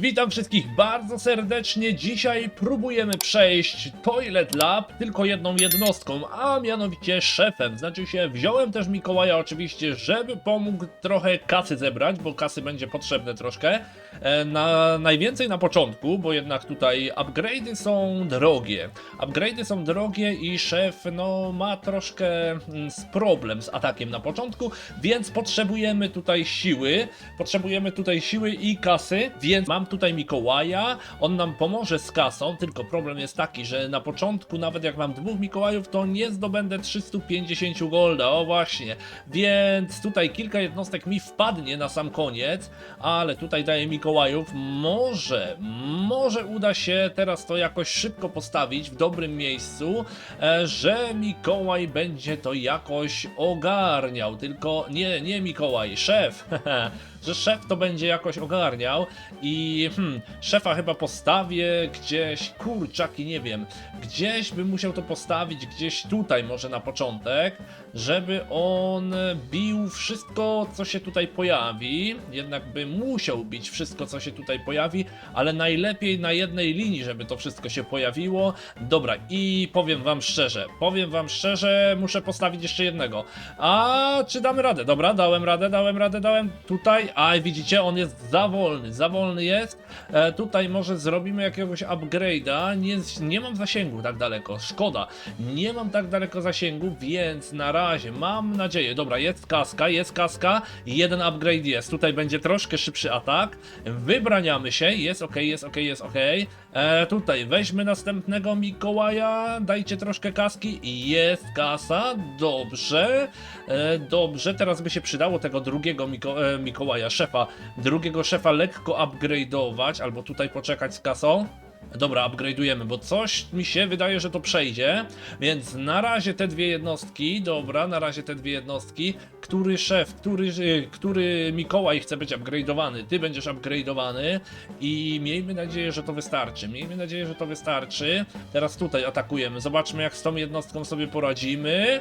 Witam wszystkich bardzo serdecznie. Dzisiaj próbujemy przejść Toilet Lab tylko jedną jednostką, a mianowicie szefem. Znaczy się, wziąłem też Mikołaja oczywiście, żeby pomógł trochę kasy zebrać, bo kasy będzie potrzebne troszkę. E, Na, najwięcej na początku, bo jednak tutaj upgrade'y są drogie. Upgrade'y są drogie i szef no ma troszkę mm, z problem z atakiem na początku, więc potrzebujemy tutaj siły. Potrzebujemy tutaj siły i kasy, więc mam tutaj Mikołaja, on nam pomoże z kasą, tylko problem jest taki, że na początku nawet jak mam dwóch Mikołajów, to nie zdobędę 350 golda, o właśnie, więc tutaj kilka jednostek mi wpadnie na sam koniec, ale tutaj daję Mikołajów, może, może uda się teraz to jakoś szybko postawić w dobrym miejscu, e, że Mikołaj będzie to jakoś ogarniał, tylko nie, nie Mikołaj, szef, że szef to będzie jakoś ogarniał i hmm, szefa chyba postawię gdzieś, kurczaki, nie wiem, gdzieś bym musiał to postawić, gdzieś tutaj może na początek, żeby on bił wszystko, co się tutaj pojawi, jednak by musiał bić wszystko, co się tutaj pojawi, ale najlepiej na jednej linii, żeby to wszystko się pojawiło. Dobra, i powiem wam szczerze, powiem wam szczerze, muszę postawić jeszcze jednego. A czy damy radę? Dobra, dałem radę, dałem radę, dałem tutaj. A widzicie, on jest za wolny, za wolny jest. E, tutaj może zrobimy jakiegoś upgrade'a. Nie, nie mam zasięgu tak daleko, szkoda. Nie mam tak daleko zasięgu, więc na razie mam nadzieję. Dobra, jest kaska, jest kaska. Jeden upgrade jest. Tutaj będzie troszkę szybszy atak. Wybraniamy się, jest ok, jest ok, jest ok. E, tutaj weźmy następnego Mikołaja. Dajcie troszkę kaski. Jest kasa, dobrze. E, dobrze, teraz by się przydało tego drugiego Miko e, Mikołaja, szefa. Drugiego szefa lekko upgrade'ować, albo tutaj poczekać z kasą. Dobra, upgrade'ujemy, bo coś mi się wydaje, że to przejdzie, więc na razie te dwie jednostki, dobra, na razie te dwie jednostki, który szef, który, y, który Mikołaj chce być upgrade'owany, ty będziesz upgrade'owany i miejmy nadzieję, że to wystarczy, miejmy nadzieję, że to wystarczy. Teraz tutaj atakujemy, zobaczmy jak z tą jednostką sobie poradzimy.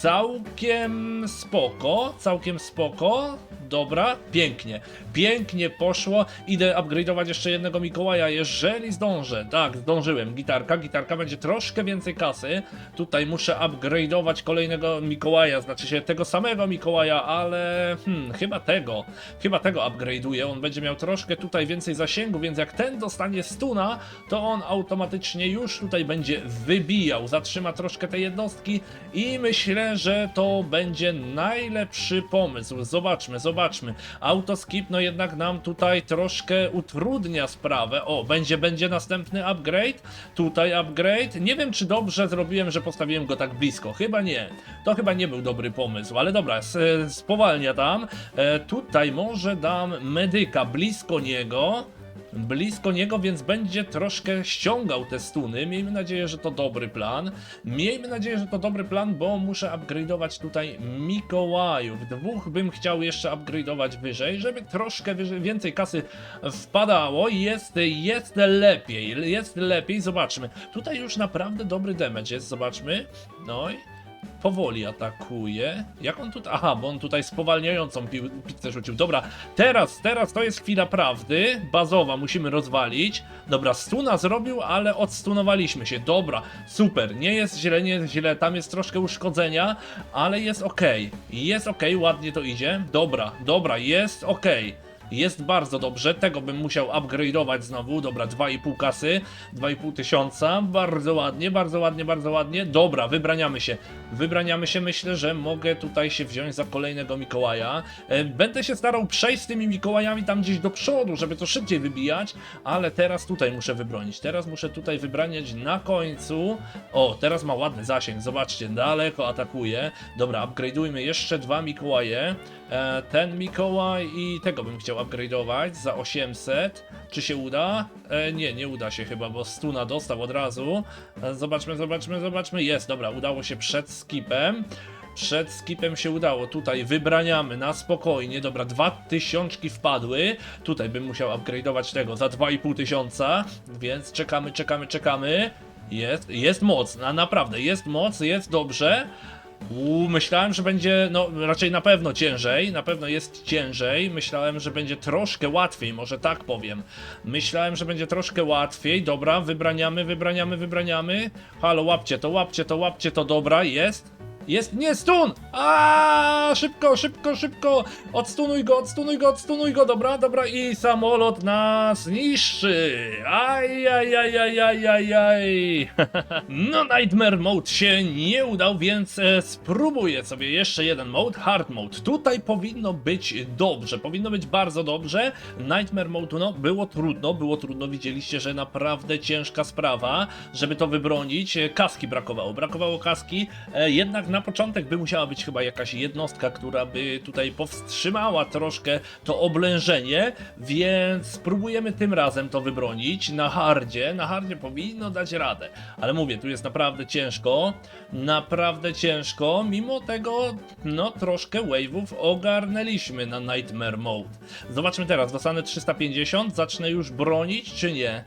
Całkiem spoko, całkiem spoko, dobra, pięknie, pięknie poszło, idę upgrade'ować jeszcze jednego Mikołaja, jeżeli zdążę, tak, zdążyłem, gitarka, gitarka będzie troszkę więcej kasy, tutaj muszę upgrade'ować kolejnego Mikołaja, znaczy się tego samego Mikołaja, ale hmm, chyba tego, chyba tego upgrade'uję, on będzie miał troszkę tutaj więcej zasięgu, więc jak ten dostanie stuna, to on automatycznie już tutaj będzie wybijał, zatrzyma troszkę te jednostki i myślę, że to będzie najlepszy pomysł, zobaczmy, zobaczmy, autoskip no jednak nam tutaj troszkę utrudnia sprawę, o, będzie, będzie następny upgrade, tutaj upgrade, nie wiem czy dobrze zrobiłem, że postawiłem go tak blisko, chyba nie, to chyba nie był dobry pomysł, ale dobra, spowalnia tam, e, tutaj może dam medyka blisko niego, blisko niego, więc będzie troszkę ściągał te stuny. Miejmy nadzieję, że to dobry plan. Miejmy nadzieję, że to dobry plan, bo muszę upgrade'ować tutaj Mikołajów. Dwóch bym chciał jeszcze upgrade'ować wyżej, żeby troszkę wyżej, więcej kasy wpadało. Jest, jest lepiej, jest lepiej. Zobaczmy. Tutaj już naprawdę dobry damage jest, zobaczmy. No i powoli atakuje. Jak on tutaj. Aha, bo on tutaj spowalniającą pi pizzę rzucił. Dobra, teraz, teraz to jest chwila prawdy. Bazowa musimy rozwalić. Dobra, stuna zrobił, ale odstunowaliśmy się. Dobra, super. Nie jest źle, nie jest źle. Tam jest troszkę uszkodzenia, ale jest ok. Jest ok, ładnie to idzie. Dobra, dobra, jest ok. Jest bardzo dobrze, tego bym musiał upgrade'ować znowu, dobra, 2,5 kasy, 2,5 tysiąca, bardzo ładnie, bardzo ładnie, bardzo ładnie, dobra, wybraniamy się, wybraniamy się, myślę, że mogę tutaj się wziąć za kolejnego Mikołaja, E, będę się starał przejść z tymi Mikołajami tam gdzieś do przodu, żeby to szybciej wybijać, ale teraz tutaj muszę wybronić, teraz muszę tutaj wybraniać na końcu, o, teraz ma ładny zasięg, zobaczcie, daleko atakuje, dobra, upgrade'ujmy jeszcze dwa Mikołaje, E, ten Mikołaj i tego bym chciał upgrade'ować za 800. Czy się uda? E, nie, nie uda się chyba, bo stuna dostał od razu. E, zobaczmy, zobaczmy, zobaczmy. Jest, dobra, udało się przed skipem. Przed skipem się udało. Tutaj wybraniamy na spokojnie. Dobra, dwa tysiączki wpadły. Tutaj bym musiał upgrade'ować tego za 2,5 tysiąca. Więc czekamy, czekamy, czekamy. Jest, jest moc, na, naprawdę, jest moc, jest dobrze. Uuu, myślałem, że będzie, no raczej na pewno ciężej, na pewno jest ciężej. Myślałem, że będzie troszkę łatwiej, może tak powiem. Myślałem, że będzie troszkę łatwiej. Dobra, wybraniamy, wybraniamy, wybraniamy. Halo, łapcie to, łapcie to, łapcie to, dobra, jest. Jest, nie, stun! A szybko, szybko, szybko! Odstunuj go, odstunuj go, odstunuj go, dobra, dobra, i samolot nas niszczy! Aj, aj, aj, aj, aj, aj, aj. No, Nightmare Mode się nie udał, więc e, spróbuję sobie jeszcze jeden mode, Hard Mode. Tutaj powinno być dobrze, powinno być bardzo dobrze. Nightmare Mode, no, było trudno, było trudno, widzieliście, że naprawdę ciężka sprawa, żeby to wybronić. E, Kaski brakowało, brakowało kaski, e, jednak na początek by musiała być chyba jakaś jednostka, która by tutaj powstrzymała troszkę to oblężenie, więc spróbujemy tym razem to wybronić na hardzie. Na hardzie powinno dać radę, ale mówię, tu jest naprawdę ciężko, naprawdę ciężko. Mimo tego, no troszkę wave'ów ogarnęliśmy na Nightmare Mode. Zobaczmy teraz, dostanę 350, zacznę już bronić czy nie?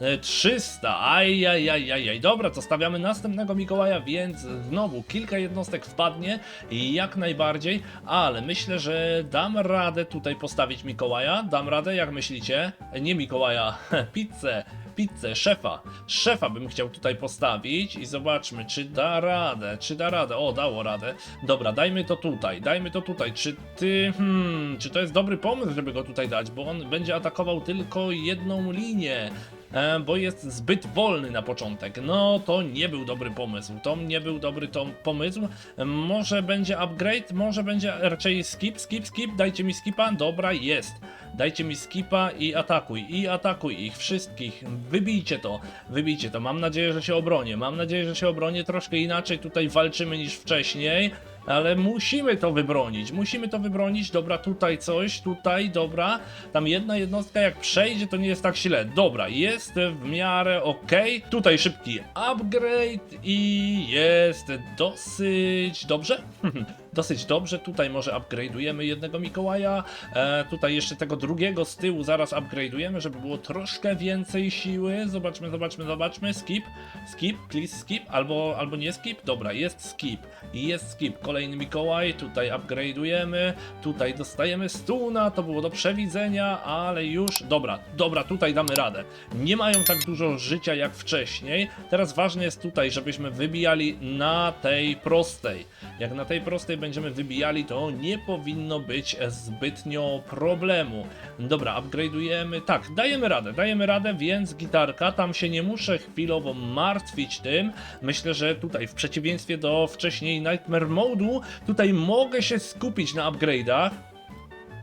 E, 300, ajajajajaj. Dobra, to stawiamy następnego Mikołaja, więc znowu kilka jednostek wpadnie i jak najbardziej, ale myślę, że dam radę tutaj postawić Mikołaja. Dam radę, jak myślicie? E, Nie Mikołaja, pizzę, pizzę, szefa. Szefa bym chciał tutaj postawić i zobaczmy, czy da radę, czy da radę. O, dało radę. Dobra, dajmy to tutaj, dajmy to tutaj. Czy ty, hmm, czy to jest dobry pomysł, żeby go tutaj dać, bo on będzie atakował tylko jedną linię e, bo jest zbyt wolny na początek. No to nie był dobry pomysł. To nie był dobry to pomysł. E, Może będzie upgrade, może będzie raczej skip, skip, skip. Dajcie mi skipa. Dobra, jest. Dajcie mi skipa i atakuj. I atakuj ich wszystkich. Wybijcie to. Wybijcie to. Mam nadzieję, że się obronię. Mam nadzieję, że się obronię. Troszkę inaczej tutaj walczymy niż wcześniej. Ale musimy to wybronić, musimy to wybronić. Dobra, tutaj coś, tutaj, dobra. Tam jedna jednostka, jak przejdzie, to nie jest tak źle. Dobra, jest w miarę ok. Tutaj szybki upgrade i jest dosyć dobrze. Dosyć dobrze, tutaj może upgrade'ujemy jednego Mikołaja, e, tutaj jeszcze tego drugiego z tyłu zaraz upgrade'ujemy, żeby było troszkę więcej siły, zobaczmy, zobaczmy, zobaczmy, skip, skip, please skip, albo, albo nie skip, dobra, jest skip, jest skip, kolejny Mikołaj, tutaj upgrade'ujemy, tutaj dostajemy stuna, to było do przewidzenia, ale już, dobra, dobra, tutaj damy radę, nie mają tak dużo życia jak wcześniej, teraz ważne jest tutaj, żebyśmy wybijali na tej prostej, jak na tej prostej będziemy wybijali, to nie powinno być zbytnio problemu. Dobra, upgrade'ujemy. Tak, dajemy radę, dajemy radę, więc gitarka, tam się nie muszę chwilowo martwić tym. Myślę, że tutaj w przeciwieństwie do wcześniej Nightmare Mode'u, tutaj mogę się skupić na upgrade'ach.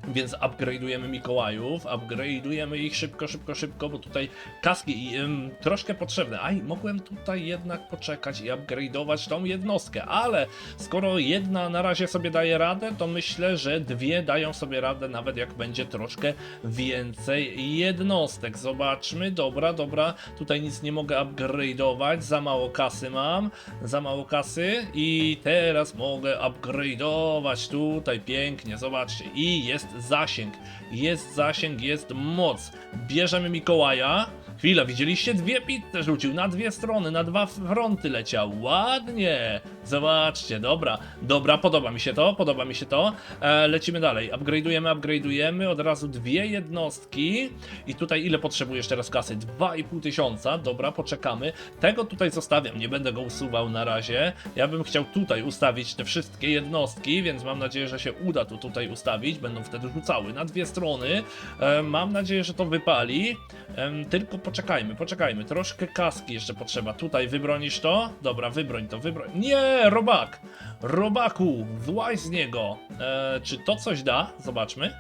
Więc upgrade'ujemy Mikołajów, upgrade'ujemy ich szybko, szybko, szybko, bo tutaj kaski ym, troszkę potrzebne. Aj, mogłem tutaj jednak poczekać i upgrade'ować tą jednostkę, ale skoro jedna na razie sobie daje radę, to myślę, że dwie dają sobie radę, nawet jak będzie troszkę więcej jednostek. Zobaczmy, dobra, dobra, tutaj nic nie mogę upgrade'ować, za mało kasy mam, za mało kasy. I teraz mogę upgrade'ować. Tutaj pięknie, zobaczcie, i jest zasięg, jest zasięg, jest moc. Bierzemy Mikołaja. Chwila, widzieliście? Dwie pizze rzucił, na dwie strony, na dwa fronty leciał. Ładnie! Zobaczcie, dobra, dobra, podoba mi się to, podoba mi się to. E, lecimy dalej, upgrade'ujemy, upgrade'ujemy, od razu dwie jednostki. I tutaj ile potrzebujesz teraz kasy? 2,5 tysiąca, dobra, poczekamy. Tego tutaj zostawiam, nie będę go usuwał na razie. Ja bym chciał tutaj ustawić te wszystkie jednostki, więc mam nadzieję, że się uda to tutaj ustawić. Będą wtedy rzucały na dwie strony. E, mam nadzieję, że to wypali. Em, tylko poczekajmy, poczekajmy. Troszkę kaski jeszcze potrzeba. Tutaj wybronisz to? Dobra, wybroń to, wybroń. Nie, robak! Robaku, właź z niego. E, czy to coś da? Zobaczmy.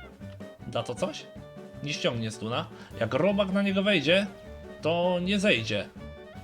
Da to coś? Nie ściągnie stuna. Jak robak na niego wejdzie, to nie zejdzie.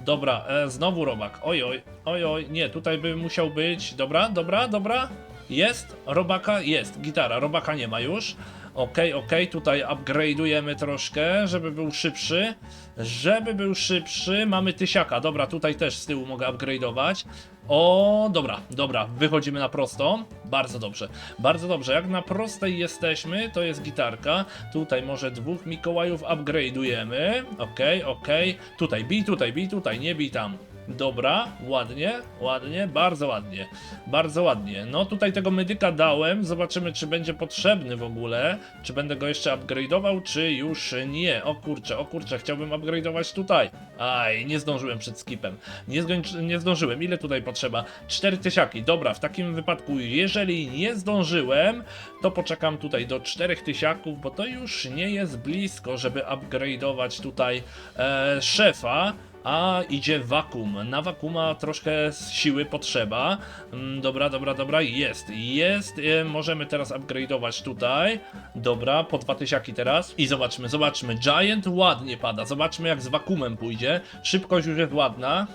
Dobra, e, znowu robak. Oj, oj, oj, oj, nie, tutaj by musiał być. Dobra, dobra, dobra. Jest, robaka jest, gitara, robaka nie ma już. Okej, okej, tutaj upgrade'ujemy troszkę, żeby był szybszy. Żeby był szybszy, mamy tysiaka. Dobra, tutaj też z tyłu mogę upgrade'ować. O, dobra, dobra, wychodzimy na prostą. Bardzo dobrze, bardzo dobrze. Jak na prostej jesteśmy, to jest gitarka. Tutaj może dwóch Mikołajów upgrade'ujemy. Okej, okej. Tutaj, bij tutaj, bij tutaj, nie bij tam. Dobra, ładnie, ładnie, bardzo ładnie, bardzo ładnie. No tutaj tego medyka dałem, zobaczymy czy będzie potrzebny w ogóle, czy będę go jeszcze upgrade'ował, czy już nie. O kurczę, o kurczę, chciałbym upgrade'ować tutaj. Aj, nie zdążyłem przed skipem, nie, nie zdążyłem. Ile tutaj potrzeba? Cztery tysiaki. Dobra, w takim wypadku, jeżeli nie zdążyłem, to poczekam tutaj do czterech tysiaków, bo to już nie jest blisko, żeby upgrade'ować tutaj e, szefa. A idzie wakum. Na wakuma troszkę siły potrzeba. Mm, Dobra, dobra, dobra, jest, jest. E, możemy teraz upgrade'ować tutaj. Dobra, po dwa tysiaki teraz. I zobaczmy, zobaczmy. Giant ładnie pada. Zobaczmy jak z wakumem pójdzie. Szybkość już jest ładna.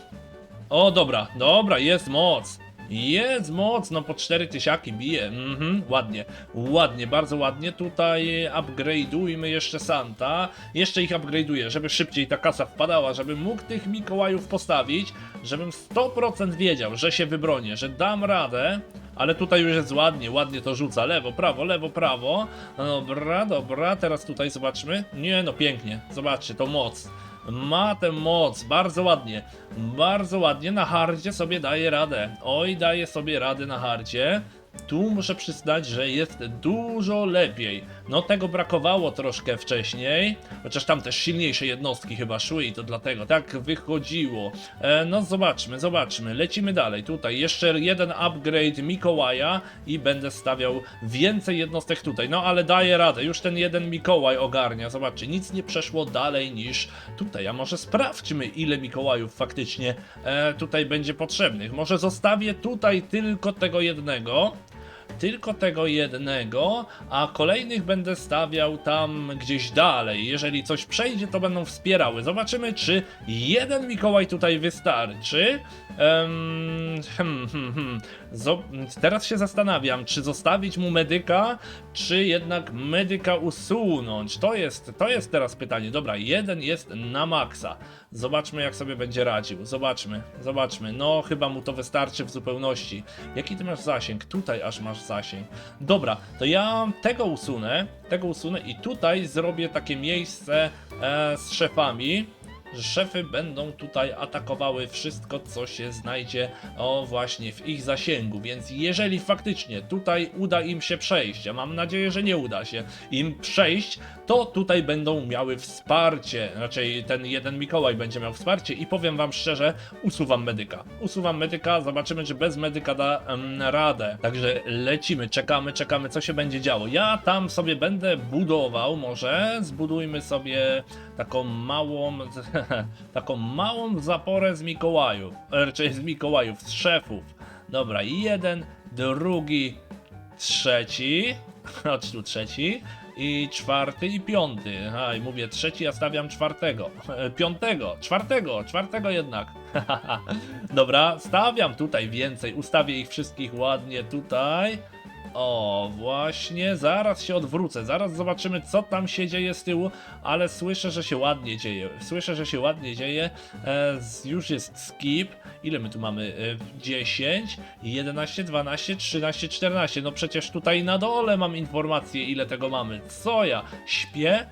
O, dobra, dobra, jest moc. Jest moc, no po 4 tysiaki bije. Mhm, ładnie, ładnie, bardzo ładnie. Tutaj upgrade'ujmy jeszcze Santa. Jeszcze ich upgrade'uję, żeby szybciej ta kasa wpadała, żebym mógł tych Mikołajów postawić, żebym 100% wiedział, że się wybronię, że dam radę. Ale tutaj już jest ładnie, ładnie to rzuca. Lewo, prawo, lewo, prawo. Dobra, dobra, teraz tutaj zobaczmy. Nie no, pięknie. Zobaczcie, to moc. Ma tę moc, bardzo ładnie. Bardzo ładnie na hardzie sobie daje radę. Oj, daje sobie radę na hardzie. Tu muszę przyznać, że jest dużo lepiej. No tego brakowało troszkę wcześniej, chociaż tam też silniejsze jednostki chyba szły i to dlatego tak wychodziło. E, no zobaczmy, zobaczmy, lecimy dalej. Tutaj jeszcze jeden upgrade Mikołaja i będę stawiał więcej jednostek tutaj. No ale daje radę, już ten jeden Mikołaj ogarnia. Zobaczcie, nic nie przeszło dalej niż tutaj. A może sprawdźmy ile Mikołajów faktycznie e, tutaj będzie potrzebnych. Może zostawię tutaj tylko tego jednego tylko tego jednego, a kolejnych będę stawiał tam gdzieś dalej. Jeżeli coś przejdzie, to będą wspierały. Zobaczymy, czy jeden Mikołaj tutaj wystarczy. Em, hmm, hmm, hmm. Teraz się zastanawiam, czy zostawić mu medyka, czy jednak medyka usunąć. To jest, to jest teraz pytanie. Dobra, jeden jest na maksa. Zobaczmy, jak sobie będzie radził. Zobaczmy, zobaczmy. No, chyba mu to wystarczy w zupełności. Jaki ty masz zasięg? Tutaj aż masz zasięg. Dobra, to ja tego usunę, tego usunę i tutaj zrobię takie miejsce e, z szefami. Szefy będą tutaj atakowały wszystko, co się znajdzie, o właśnie w ich zasięgu. Więc jeżeli faktycznie tutaj uda im się przejść, a mam nadzieję, że nie uda się im przejść, to tutaj będą miały wsparcie. Raczej ten jeden Mikołaj będzie miał wsparcie i powiem wam szczerze, usuwam medyka. Usuwam medyka, zobaczymy, czy bez medyka da em, radę. Także lecimy, czekamy, czekamy, co się będzie działo. Ja tam sobie będę budował, może zbudujmy sobie taką małą, taką małą zaporę z Mikołajów, e, raczej z Mikołajów, z szefów. Dobra, jeden, drugi, trzeci, chodź tu trzeci, i czwarty i piąty. A i mówię trzeci, ja stawiam czwartego. E, Piątego, czwartego, czwartego jednak. Dobra, stawiam tutaj więcej, ustawię ich wszystkich ładnie tutaj. O, właśnie, zaraz się odwrócę, zaraz zobaczymy co tam się dzieje z tyłu, ale słyszę, że się ładnie dzieje, słyszę, że się ładnie dzieje, e, już jest skip, ile my tu mamy, e, 10, 11, 12, 13, 14, no przecież tutaj na dole mam informację ile tego mamy, co ja, śpię?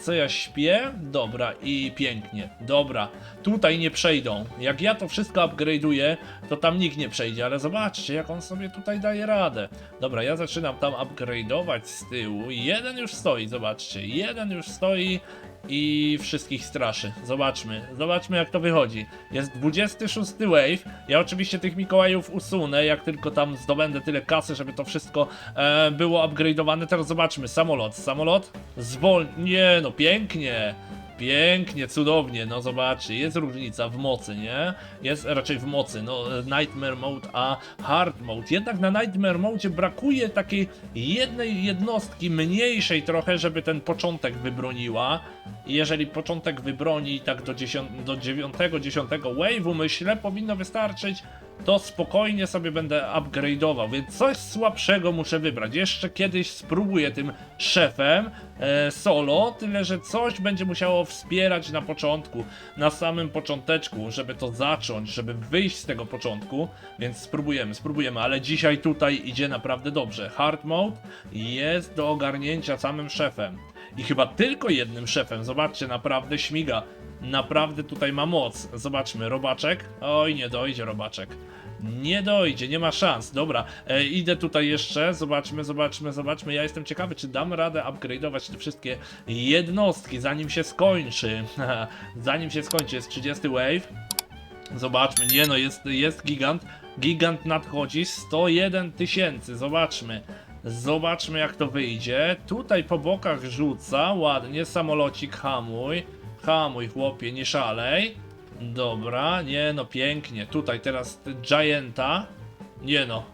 Co ja śpię? Dobra, i pięknie. Dobra, tutaj nie przejdą. Jak ja to wszystko upgrade'uję, to tam nikt nie przejdzie, ale zobaczcie, jak on sobie tutaj daje radę. Dobra, ja zaczynam tam upgrade'ować z tyłu. Jeden już stoi, zobaczcie. Jeden już stoi i wszystkich straszy. Zobaczmy, zobaczmy jak to wychodzi. Jest 26 wave. Ja oczywiście tych Mikołajów usunę, jak tylko tam zdobędę tyle kasy, żeby to wszystko e, było upgrade'owane. Teraz zobaczmy, samolot, samolot zwol... Nie, no pięknie. Pięknie, cudownie, no zobaczcie, jest różnica w mocy, nie? Jest raczej w mocy, no Nightmare Mode, a Hard Mode. Jednak na Nightmare Mode brakuje takiej jednej jednostki, mniejszej trochę, żeby ten początek wybroniła. Jeżeli początek wybroni tak do, 10, do 9, 10 wave'u, myślę, powinno wystarczyć, to spokojnie sobie będę upgrade'ował, więc coś słabszego muszę wybrać. Jeszcze kiedyś spróbuję tym szefem e, solo, tyle że coś będzie musiało wspierać na początku, na samym począteczku, żeby to zacząć, żeby wyjść z tego początku, więc spróbujemy, spróbujemy, ale dzisiaj tutaj idzie naprawdę dobrze. Hard mode jest do ogarnięcia samym szefem. I chyba tylko jednym szefem, zobaczcie, naprawdę śmiga. Naprawdę tutaj ma moc. Zobaczmy, robaczek. Oj, nie dojdzie robaczek. Nie dojdzie, nie ma szans. Dobra, e, idę tutaj jeszcze. Zobaczmy, zobaczmy, zobaczmy. Ja jestem ciekawy, czy dam radę upgrade'ować te wszystkie jednostki, zanim się skończy. zanim się skończy, jest 30 wave. Zobaczmy, nie no, jest, jest gigant. Gigant nadchodzi, 101 tysięcy, zobaczmy. Zobaczmy jak to wyjdzie. Tutaj po bokach rzuca, ładnie, samolocik hamuj. Hamuj chłopie, nie szalej. Dobra, nie no, pięknie. Tutaj teraz Gianta. Nie no.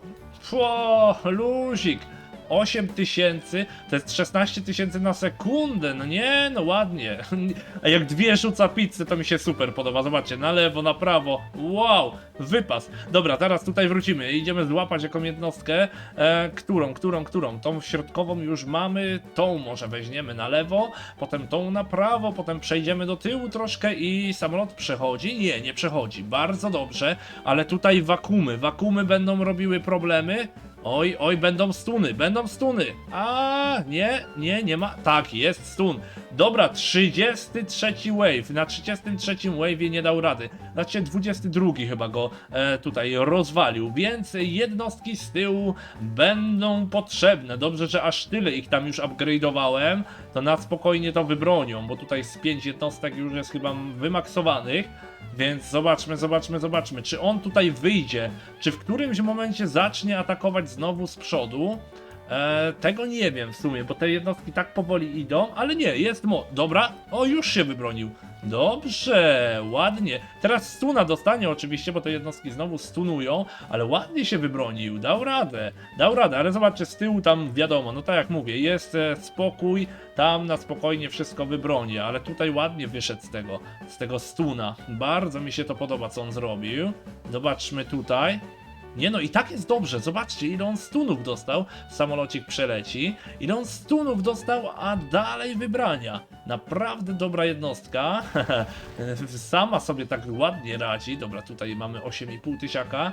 Fło, luzik. 8 tysięcy, to jest 16 tysięcy na sekundę, no nie, no ładnie. A jak dwie rzuca pizzę, to mi się super podoba, zobaczcie, na lewo, na prawo, wow, wypas. Dobra, teraz tutaj wrócimy, idziemy złapać jaką jednostkę, e, którą, którą, którą, tą środkową już mamy, tą może weźmiemy na lewo, potem tą na prawo, potem przejdziemy do tyłu troszkę i samolot przechodzi, nie, nie przechodzi, bardzo dobrze, ale tutaj wakumy, wakumy będą robiły problemy, Oj, oj, będą stuny, będą stuny. A, nie, nie, nie ma. Tak, jest stun. Dobra, 33 wave. Na 33 wave'ie nie dał rady. Znaczy 22 chyba go e, tutaj rozwalił, więc jednostki z tyłu będą potrzebne. Dobrze, że aż tyle ich tam już upgrade'owałem, to na spokojnie to wybronią, bo tutaj z 5 jednostek już jest chyba wymaksowanych. Więc zobaczmy, zobaczmy, zobaczmy, czy on tutaj wyjdzie, czy w którymś momencie zacznie atakować znowu z przodu. E, tego nie wiem w sumie, bo te jednostki tak powoli idą, ale nie, jest mo. Dobra, o już się wybronił. Dobrze, ładnie. Teraz stuna dostanie oczywiście, bo te jednostki znowu stunują, ale ładnie się wybronił, dał radę, dał radę, ale zobaczcie, z tyłu tam wiadomo, no tak jak mówię, jest e, spokój, tam na spokojnie wszystko wybroni, ale tutaj ładnie wyszedł z tego, z tego stuna. Bardzo mi się to podoba, co on zrobił. Zobaczmy tutaj. Nie no, i tak jest dobrze. Zobaczcie, ile on stunów dostał. Samolocik przeleci. Ile on stunów dostał, a dalej wybrania. Naprawdę dobra jednostka. Sama sobie tak ładnie radzi. Dobra, tutaj mamy 8,5 tysiaka.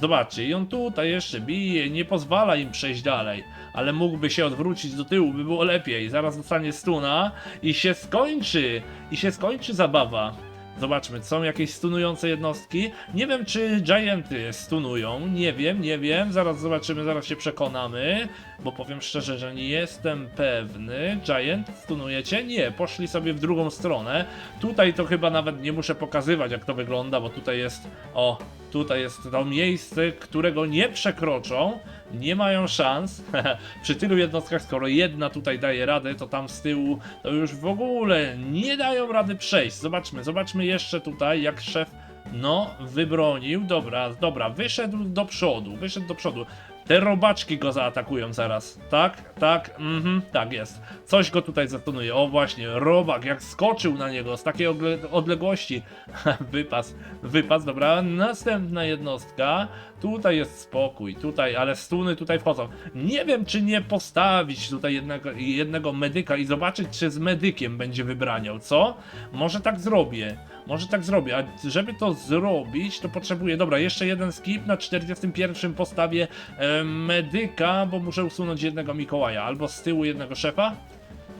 Zobaczcie, i on tutaj jeszcze bije, nie pozwala im przejść dalej. Ale mógłby się odwrócić do tyłu, by było lepiej. Zaraz dostanie stuna i się skończy. I się skończy zabawa. Zobaczmy, są jakieś stunujące jednostki. Nie wiem, czy Gianty stunują. Nie wiem, nie wiem. Zaraz zobaczymy, zaraz się przekonamy. Bo powiem szczerze, że nie jestem pewny. Giant, stunujecie? Nie, poszli sobie w drugą stronę. Tutaj to chyba nawet nie muszę pokazywać, jak to wygląda, bo tutaj jest. O, tutaj jest to miejsce, którego nie przekroczą. Nie mają szans. Przy tylu jednostkach, skoro jedna tutaj daje radę, to tam z tyłu to już w ogóle nie dają rady przejść. Zobaczmy, zobaczmy jeszcze tutaj, jak szef no, wybronił. Dobra, dobra, wyszedł do przodu, wyszedł do przodu. Te robaczki go zaatakują zaraz. Tak, tak, mhm, tak jest. Coś go tutaj zatonuje. O właśnie, robak, jak skoczył na niego z takiej odle- odległości. wypas, wypas, dobra. Następna jednostka. Tutaj jest spokój, tutaj, ale stuny tutaj wchodzą. Nie wiem, czy nie postawić tutaj jednego, jednego medyka i zobaczyć, czy z medykiem będzie wybraniał, co? Może tak zrobię. Może tak zrobię, a żeby to zrobić, to potrzebuję. Dobra, jeszcze jeden skip na 41 postawię e, medyka, bo muszę usunąć jednego Mikołaja, albo z tyłu jednego szefa.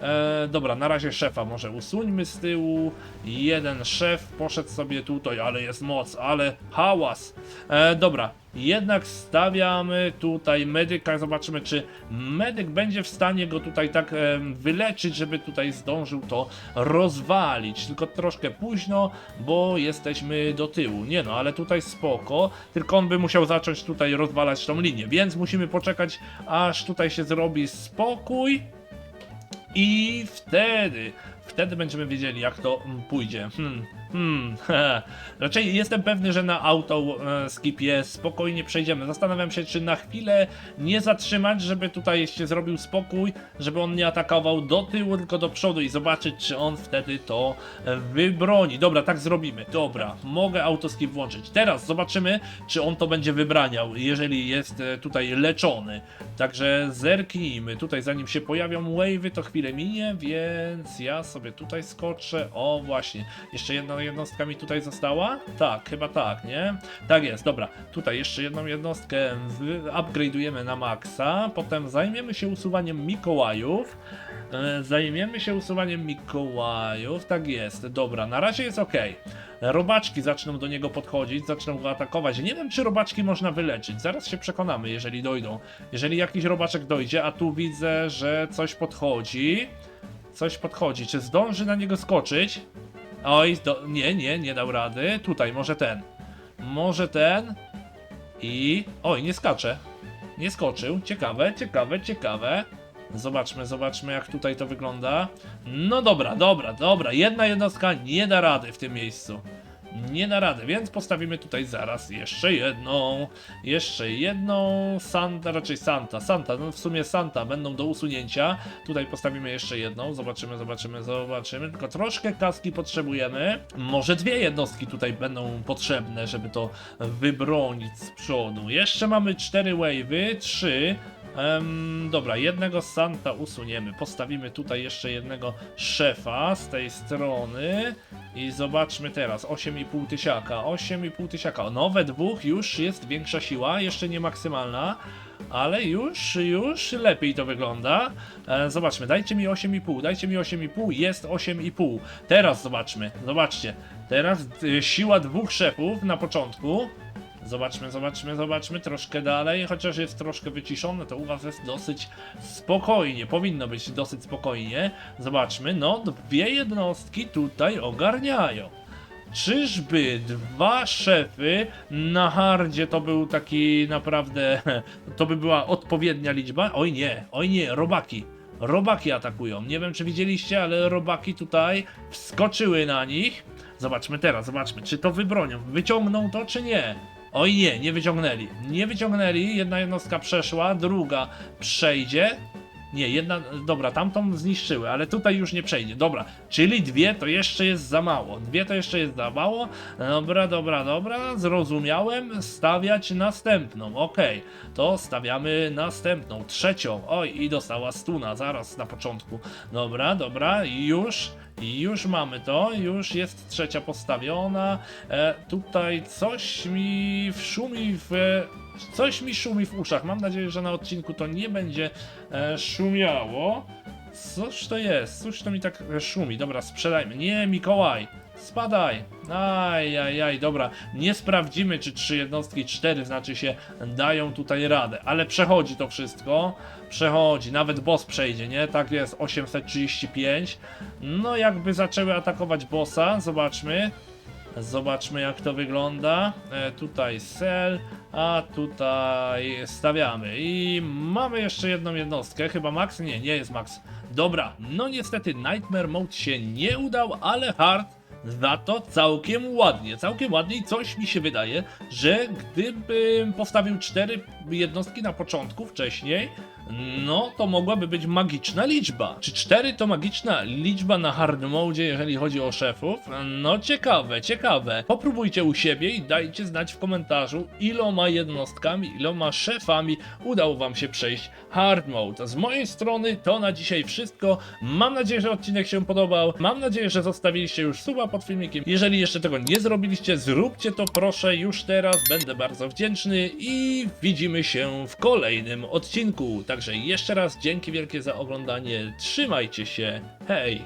E, dobra, na razie szefa może usuńmy z tyłu. Jeden szef poszedł sobie tutaj, ale jest moc, ale hałas. E, dobra, jednak stawiamy tutaj medyka. Zobaczymy, czy medyk będzie w stanie go tutaj tak e, wyleczyć, żeby tutaj zdążył to rozwalić. Tylko troszkę późno, bo jesteśmy do tyłu. Nie no, ale tutaj spoko. Tylko on by musiał zacząć tutaj rozwalać tą linię, więc musimy poczekać, aż tutaj się zrobi spokój. I wtedy, wtedy będziemy wiedzieli, jak to mm, pójdzie. Hmm, hmm. Raczej jestem pewny, że na auto e, skipie spokojnie przejdziemy. Zastanawiam się, czy na chwilę nie zatrzymać, żeby tutaj się zrobił spokój, żeby on nie atakował do tyłu, tylko do przodu i zobaczyć, czy on wtedy to e, wybroni. Dobra, tak zrobimy. Dobra, mogę autoskip włączyć. Teraz zobaczymy, czy on to będzie wybraniał, jeżeli jest e, tutaj leczony. Także zerknijmy. Tutaj zanim się pojawią wave'y, to chwilę minie, więc ja tutaj skoczę. O, właśnie. Jeszcze jedna jednostka mi tutaj została? Tak, chyba tak, nie? Tak jest, dobra. Tutaj jeszcze jedną jednostkę upgrade'ujemy na maksa. Potem zajmiemy się usuwaniem Mikołajów. E, Zajmiemy się usuwaniem Mikołajów. Tak jest, dobra. Na razie jest ok. Robaczki zaczną do niego podchodzić, zaczną go atakować. Nie wiem, czy robaczki można wyleczyć. Zaraz się przekonamy, jeżeli dojdą. Jeżeli jakiś robaczek dojdzie, a tu widzę, że coś podchodzi. Coś podchodzi. Czy zdąży na niego skoczyć? Oj, nie, nie, nie dał rady. Tutaj, może ten. Może ten. I. Oj, nie skacze. Nie skoczył. Ciekawe, ciekawe, ciekawe. Zobaczmy, zobaczmy jak tutaj to wygląda. No dobra, dobra, dobra. Jedna jednostka nie da rady w tym miejscu. Nie da rady, więc postawimy tutaj zaraz jeszcze jedną. Jeszcze jedną. Santa, raczej Santa. Santa, no w sumie Santa będą do usunięcia. Tutaj postawimy jeszcze jedną. Zobaczymy, zobaczymy, zobaczymy. Tylko troszkę kaski potrzebujemy. Może dwie jednostki tutaj będą potrzebne, żeby to wybronić z przodu. Jeszcze mamy cztery wave'y, trzy. Dobra, jednego Santa usuniemy. Postawimy tutaj jeszcze jednego szefa z tej strony. I zobaczmy teraz. 8,5 tysiaka. 8,5 tysiaka. Nowe dwóch już jest większa siła, jeszcze nie maksymalna. Ale już, już lepiej to wygląda. E, zobaczmy, dajcie mi 8,5, dajcie mi 8,5, jest 8,5. Teraz zobaczmy, zobaczcie. Teraz y, siła dwóch szefów na początku. Zobaczmy, zobaczmy, zobaczmy troszkę dalej, chociaż jest troszkę wyciszone, to u was jest dosyć spokojnie, powinno być dosyć spokojnie. Zobaczmy, no dwie jednostki tutaj ogarniają. Czyżby dwa szefy na hardzie to był taki naprawdę, to by była odpowiednia liczba? Oj nie, oj nie, robaki. Robaki atakują. Nie wiem czy widzieliście, ale robaki tutaj wskoczyły na nich. Zobaczmy teraz, zobaczmy, czy to wybronią. Wyciągną to, czy nie? Oj nie, nie wyciągnęli. Nie wyciągnęli, jedna jednostka przeszła, druga przejdzie. Nie, jedna, dobra, tamtą zniszczyły, ale tutaj już nie przejdzie. Dobra, czyli dwie to jeszcze jest za mało. Dwie to jeszcze jest za mało. Dobra, dobra, dobra, zrozumiałem. Stawiać następną. Okej, to stawiamy następną, trzecią. Oj, i dostała stuna zaraz na początku. Dobra, dobra, już. I już mamy to, już jest trzecia postawiona. E, tutaj coś mi szumi w. Coś mi szumi w uszach. Mam nadzieję, że na odcinku to nie będzie e, szumiało. Cóż to jest? Cóż to mi tak e, szumi? Dobra, sprzedajmy. Nie, Mikołaj! Spadaj! Aj, aj, aj, dobra. Nie sprawdzimy, czy trzy jednostki, cztery znaczy się dają tutaj radę, ale przechodzi to wszystko. Przechodzi, nawet boss przejdzie, nie? Tak jest, 835. No, jakby zaczęły atakować bossa, zobaczmy. Zobaczmy jak to wygląda. E, tutaj cell, a tutaj stawiamy. I mamy jeszcze jedną jednostkę. Chyba Max? Nie, nie jest Max. Dobra, no niestety Nightmare Mode się nie udał, ale Hard za to całkiem ładnie. Całkiem ładnie i coś mi się wydaje, że gdybym postawił cztery jednostki na początku wcześniej, no to mogłaby być magiczna liczba. Czy 4 to magiczna liczba na hard mode, jeżeli chodzi o szefów? No ciekawe, ciekawe. Popróbujcie u siebie i dajcie znać w komentarzu, iloma jednostkami, iloma szefami udało wam się przejść hard mode. Z mojej strony to na dzisiaj wszystko. Mam nadzieję, że odcinek się podobał. Mam nadzieję, że zostawiliście już suba pod filmikiem. Jeżeli jeszcze tego nie zrobiliście, zróbcie to proszę już teraz. Będę bardzo wdzięczny i widzimy się w kolejnym odcinku. Także jeszcze raz dzięki wielkie za oglądanie. Trzymajcie się. Hej!